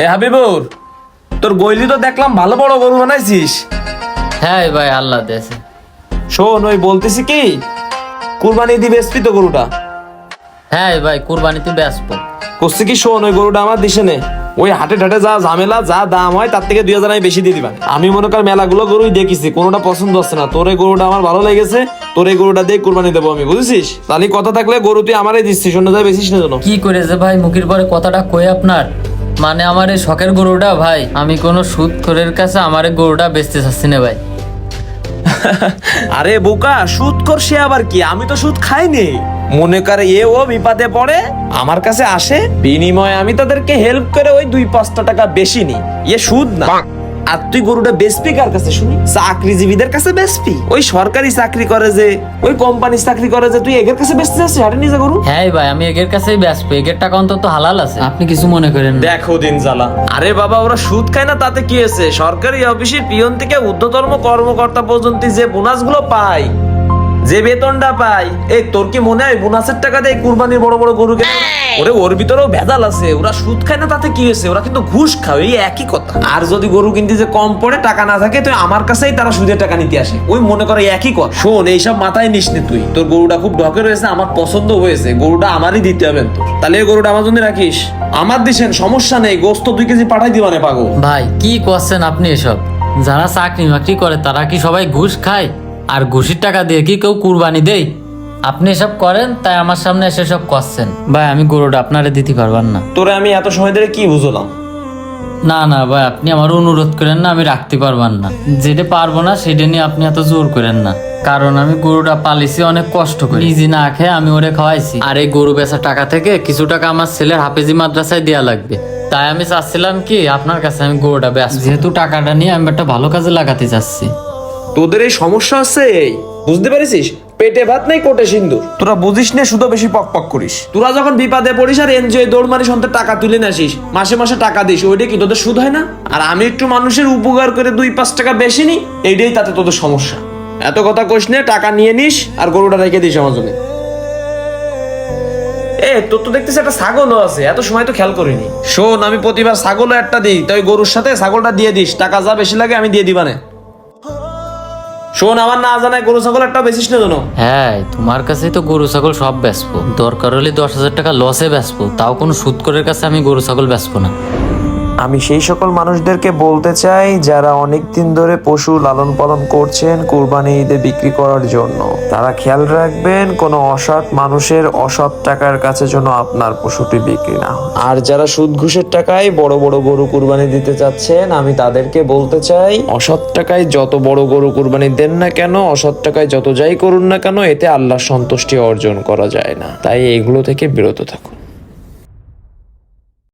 এ হাবিবুর তোর গইলি তো দেখলাম ভালো বড় গরু বানাইছিস। হ্যাঁ ভাই আল্লাহ দেশে শোন ওই বলতেছি কি কুরবানি দিবে স্পি তো গরুটা। হ্যাঁ ভাই কুরবানিতে ব্যস্ত করছি কি শোন ওই গরুটা আমার দিশে নে। ওই হাটে ঠাটে যা ঝামেলা যা দাম হয় তার থেকে দুই হাজার আমি বেশি দিয়ে দিবান আমি মনে কর মেলাগুলো গরুই দেখেছি কোনোটা পছন্দ হচ্ছে না। তোর এই গরুটা আমার ভালো লেগেছে তোর এই গরুটা দিয়ে কুরবানি দেবো আমি বুঝেছিস? তাহলে কথা থাকলে গরু তুই আমারই দিচ্ছিস অন্য যায় বেশিস না যেন। কি করেছে ভাই মুখের পরে কথাটা কই আপনার? মানে আমার এই শখের গরুটা, ভাই, আমি কোনো সুদ খোরের কাছে আমার এই গরুটা বেচতে চাচ্ছি না, ভাই। আরে বোকা সুদ কর সে আবার কি? আমি তো সুদ খাইনি। মনে করে এ ও বিপাদে পড়ে, আমার কাছে আসে, বিনিময়ে আমি তাদেরকে হেল্প করে ওই দুই পাঁচটা টাকা বেশি নিই। এ সুদ না। আর তুই গরুটা বেচবি কার কাছে শুনি? চাকরিজীবীদের কাছে বেচবি ওই সরকারি চাকরি করে যে ওই কোম্পানি চাকরি করে যে তুই এগের কাছে বেচতে যাচ্ছিস হাটে নিজে গরু? হ্যাঁ ভাই আমি এগের কাছেই ব্যস্ত। এগের টাকা অন্তত হালাল আছে। আপনি কিছু মনে করেন না। দেখো দিন জালা আরে বাবা ওরা সুদ খায় না তাতে কি হয়েছে? সরকারি অফিসের পিয়ন থেকে ঊর্ধ্বতম কর্মকর্তা পর্যন্ত যে বোনাসগুলো পায় যে বেতনটা পাই এই তোর কি মনে হয় বোনাসের টাকা দেয় কুরবানির বড় বড় গরু কেনে? ওরে ওর ভিতরেও ভেজাল আছে ওরা সুদ খায় না তাতে কি হয়েছে? ওরা কিন্তু ঘুষ খায় এই একই কথা। আর যদি গরু কিনতে যে কম পড়ে টাকা না থাকে তুই আমার কাছেই তারা সুদের টাকা নিতে আসে। ওই মনে করে একই কথা। শোন এইসব মাথায় নিস নে তুই। তোর গরুটা খুব ঢকে রয়েছে আমার পছন্দ হয়েছে। গরুটা আমারই দিতে হবে তোর তাহলে এই গরুটা আমার জন্য রাখিস। আমার দিছেন সমস্যা নেই গোস্ত দুই কেজি পাঠাই দিবানে পাগো ভাই কি করছেন আপনি এসব? যারা চাকরি বাকরি করে তারা কি সবাই ঘুষ খায়? আর ঘুষির টাকা দিয়ে কি কেউ কুরবানি দেয়? আপনি এসব করেন তাই আমার সামনে এসে সব করছেন। ভাই আমি গরুটা আপনারে দিতে পারবেন না। তোরে আমি এত সময় ধরে কি বুঝলাম? না না ভাই আপনি আমার অনুরোধ করেন না আমি রাখতে পারবেন না। যেটা পারব না সেটা নিয়ে আপনি এত জোর করেন না। কারণ আমি গরুটা পালিছি অনেক কষ্ট করে। নিজে না খেয়ে আমি ওরে খাওয়াইছি। আর এই গরু বেচার টাকা থেকে কিছু টাকা আমার ছেলের হাফেজি মাদ্রাসায় দেওয়া লাগবে। তাই আমি চাচ্ছিলাম কি আপনার কাছে আমি গরুটা বেচ যেহেতু টাকাটা নিয়ে আমি একটা ভালো কাজে লাগাতে চাচ্ছি। তোদের এই সমস্যা আছে? এই বুঝতে পেরেছিস? পেটে ভাত নেই কোটে সিন্দুর। তোরা বুঝিস না শুধু বেশি পক পক করিস। তোরা যখন বিপাদে পড়িস আর এনজয় দৌড় মারিস অন্তর টাকা তুলে নাসিস মাসে মাসে টাকা দিস ওইটা কি তোদের সুদ হয় না? আর আমি একটু মানুষের উপকার করে দুই পাঁচ টাকা বেশি নি এইটাই তাতে তোদের সমস্যা। এত কথা কইস নে টাকা নিয়ে নিস আর গরুটা রেখে দিস আমার জন্য এ তোর তো দেখতেছি একটা ছাগলও আছে এত সময় তো খেয়াল করিনি। শোন আমি প্রতিবার ছাগলও একটা দিই তাই গরুর সাথে ছাগলটা দিয়ে দিস টাকা যা বেশি লাগে আমি দিয়ে দিবানে। শোন, আমার না জানায় গরু ছাগল একটা বেশিস না জানো হ্যাঁ তোমার কাছেই তো গরু ছাগল সব বেচবো। দরকার হলে দশ হাজার টাকা লসে বেচবো। তাও কোনো সুদ করের কাছে আমি গরু ছাগল বেচবো না। আমি সেই সকল মানুষদেরকে বলতে চাই যারা অনেক দিন ধরে পশু লালন পালন করছেন কুরবানি ঈদে বিক্রি করার জন্য। তারা খেয়াল রাখবেন, কোনো অসৎ মানুষের অসৎ টাকার কাছে যেন আপনার পশুটি বিক্রি না আর যারা সুদ ঘুষের টাকায় বড় বড় গরু কুরবানি দিতে চাচ্ছেন, আমি তাদেরকে বলতে চাই, অসৎ টাকায় যত বড় গরু কুরবানি দেন না কেন, অসৎ টাকায় যত যাই করুন না কেন, এতে আল্লাহর সন্তুষ্টি অর্জন করা যায় না। তাই এইগুলো থেকে বিরত থাকুন।